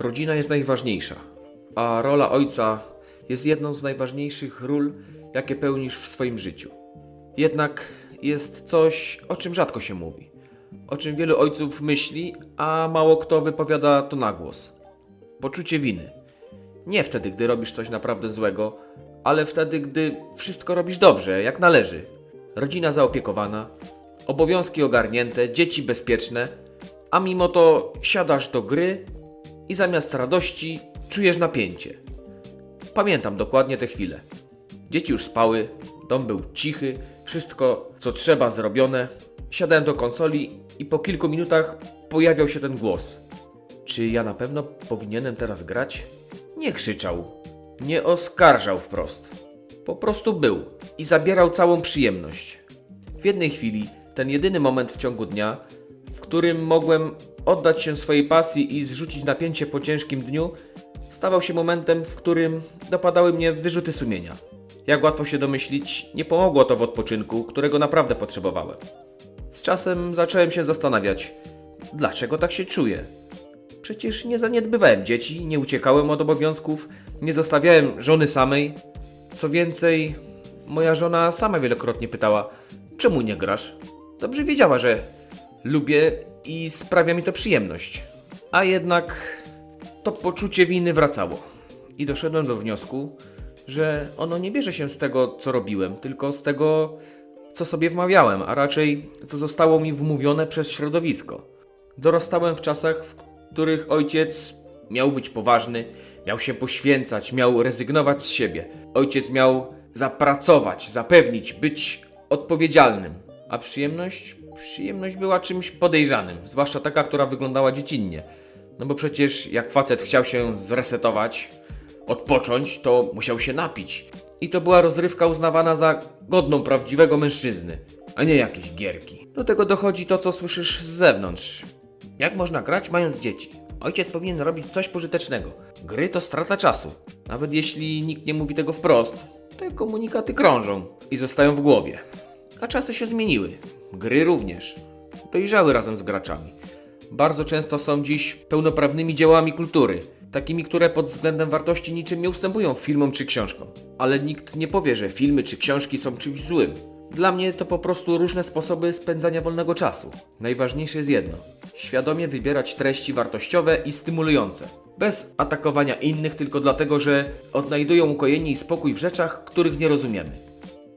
Rodzina jest najważniejsza, a rola ojca jest jedną z najważniejszych ról, jakie pełnisz w swoim życiu. Jednak jest coś, o czym rzadko się mówi, o czym wielu ojców myśli, a mało kto wypowiada to na głos. Poczucie winy. Nie wtedy, gdy robisz coś naprawdę złego, ale wtedy, gdy wszystko robisz dobrze, jak należy. Rodzina zaopiekowana, obowiązki ogarnięte, dzieci bezpieczne, a mimo to siadasz do gry i zamiast radości czujesz napięcie. Pamiętam dokładnie te chwile. Dzieci już spały, dom był cichy, wszystko co trzeba zrobione. Siadałem do konsoli i po kilku minutach pojawiał się ten głos. Czy ja na pewno powinienem teraz grać? Nie krzyczał, nie oskarżał wprost. Po prostu był i zabierał całą przyjemność. W jednej chwili, ten jedyny moment w ciągu dnia, w którym mogłem oddać się swojej pasji i zrzucić napięcie po ciężkim dniu, stawał się momentem, w którym dopadały mnie wyrzuty sumienia. Jak łatwo się domyślić, nie pomogło to w odpoczynku, którego naprawdę potrzebowałem. Z czasem zacząłem się zastanawiać, dlaczego tak się czuję. Przecież nie zaniedbywałem dzieci, nie uciekałem od obowiązków, nie zostawiałem żony samej. Co więcej, moja żona sama wielokrotnie pytała, czemu nie grasz? Dobrze wiedziała, że lubię i sprawia mi to przyjemność. A jednak to poczucie winy wracało. I doszedłem do wniosku, że ono nie bierze się z tego, co robiłem, tylko z tego, co sobie wmawiałem, a raczej co zostało mi wmówione przez środowisko. Dorastałem w czasach, w których ojciec miał być poważny, miał się poświęcać, miał rezygnować z siebie. Ojciec miał zapracować, zapewnić, być odpowiedzialnym. A przyjemność? Przyjemność była czymś podejrzanym, zwłaszcza taka, która wyglądała dziecinnie. No bo przecież jak facet chciał się zresetować, odpocząć, to musiał się napić. I to była rozrywka uznawana za godną prawdziwego mężczyzny, a nie jakieś gierki. Do tego dochodzi to, co słyszysz z zewnątrz. Jak można grać mając dzieci? Ojciec powinien robić coś pożytecznego. Gry to strata czasu. Nawet jeśli nikt nie mówi tego wprost, te komunikaty krążą i zostają w głowie. A czasy się zmieniły. Gry również. Dojrzały razem z graczami. Bardzo często są dziś pełnoprawnymi dziełami kultury, takimi, które pod względem wartości niczym nie ustępują filmom czy książkom. Ale nikt nie powie, że filmy czy książki są czymś złym. Dla mnie to po prostu różne sposoby spędzania wolnego czasu. Najważniejsze jest jedno: świadomie wybierać treści wartościowe i stymulujące. Bez atakowania innych tylko dlatego, że odnajdują ukojenie i spokój w rzeczach, których nie rozumiemy.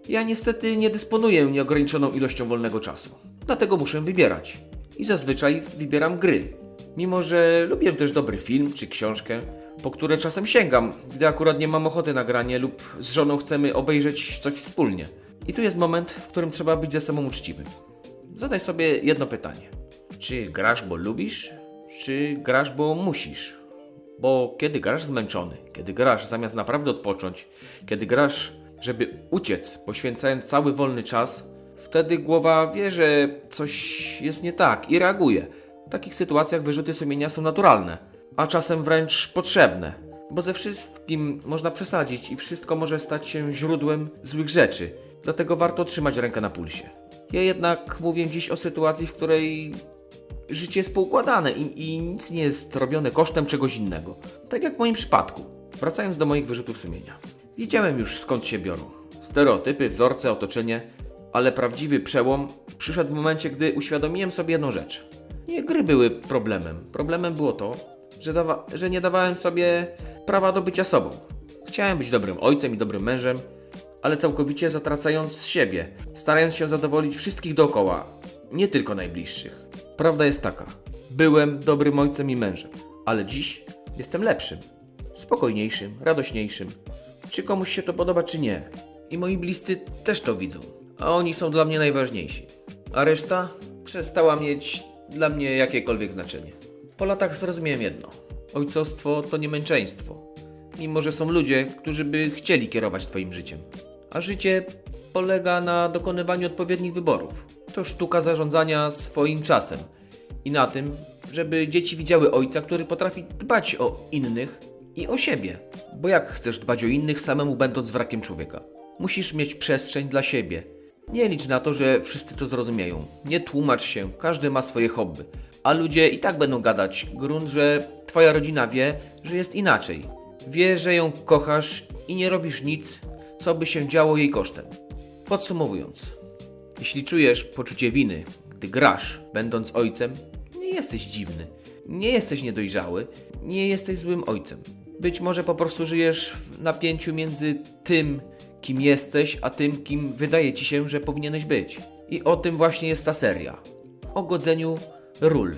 Ja niestety nie dysponuję nieograniczoną ilością wolnego czasu, dlatego muszę wybierać. I zazwyczaj wybieram gry. Mimo, że lubię też dobry film czy książkę, po które czasem sięgam, gdy akurat nie mam ochoty na granie lub z żoną chcemy obejrzeć coś wspólnie. I tu jest moment, w którym trzeba być ze sobą uczciwym. Zadaj sobie jedno pytanie. Czy grasz, bo lubisz, czy grasz, bo musisz? Bo kiedy grasz zmęczony, kiedy grasz zamiast naprawdę odpocząć, kiedy grasz, żeby uciec, poświęcając cały wolny czas, wtedy głowa wie, że coś jest nie tak i reaguje. W takich sytuacjach wyrzuty sumienia są naturalne, a czasem wręcz potrzebne. Bo ze wszystkim można przesadzić i wszystko może stać się źródłem złych rzeczy. Dlatego warto trzymać rękę na pulsie. Ja jednak mówię dziś o sytuacji, w której życie jest poukładane i, i nic nie jest robione kosztem czegoś innego. Tak jak w moim przypadku. Wracając do moich wyrzutów sumienia. Wiedziałem już skąd się biorą. Stereotypy, wzorce, otoczenie, ale prawdziwy przełom przyszedł w momencie, gdy uświadomiłem sobie jedną rzecz. Nie gry były problemem. Problemem było to, że, dawa- że nie dawałem sobie prawa do bycia sobą. Chciałem być dobrym ojcem i dobrym mężem, ale całkowicie zatracając siebie, starając się zadowolić wszystkich dookoła, nie tylko najbliższych. Prawda jest taka: byłem dobrym ojcem i mężem, ale dziś jestem lepszym, spokojniejszym, radośniejszym. Czy komuś się to podoba, czy nie. I moi bliscy też to widzą, a oni są dla mnie najważniejsi. A reszta przestała mieć dla mnie jakiekolwiek znaczenie. Po latach zrozumiałem jedno: ojcostwo to nie męczeństwo mimo że są ludzie, którzy by chcieli kierować Twoim życiem. A życie polega na dokonywaniu odpowiednich wyborów. To sztuka zarządzania swoim czasem i na tym, żeby dzieci widziały ojca, który potrafi dbać o innych i o siebie. Bo jak chcesz dbać o innych samemu będąc wrakiem człowieka? Musisz mieć przestrzeń dla siebie. Nie licz na to, że wszyscy to zrozumieją. Nie tłumacz się, każdy ma swoje hobby. A ludzie i tak będą gadać. Grunt, że twoja rodzina wie, że jest inaczej. Wie, że ją kochasz i nie robisz nic, co by się działo jej kosztem. Podsumowując, jeśli czujesz poczucie winy, gdy grasz, będąc ojcem, nie jesteś dziwny, nie jesteś niedojrzały, nie jesteś złym ojcem. Być może po prostu żyjesz w napięciu między tym, kim jesteś, a tym, kim wydaje ci się, że powinieneś być. I o tym właśnie jest ta seria. O godzeniu ról,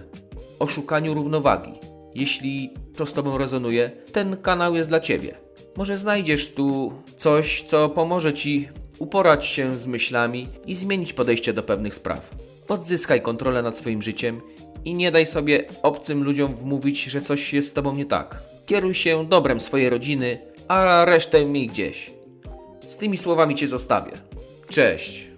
o szukaniu równowagi. Jeśli to z Tobą rezonuje, ten kanał jest dla Ciebie. Może znajdziesz tu coś, co pomoże Ci uporać się z myślami i zmienić podejście do pewnych spraw. Odzyskaj kontrolę nad swoim życiem i nie daj sobie obcym ludziom wmówić, że coś jest z Tobą nie tak. Kieruj się dobrem swojej rodziny, a resztę miej gdzieś. Z tymi słowami Cię zostawię. Cześć!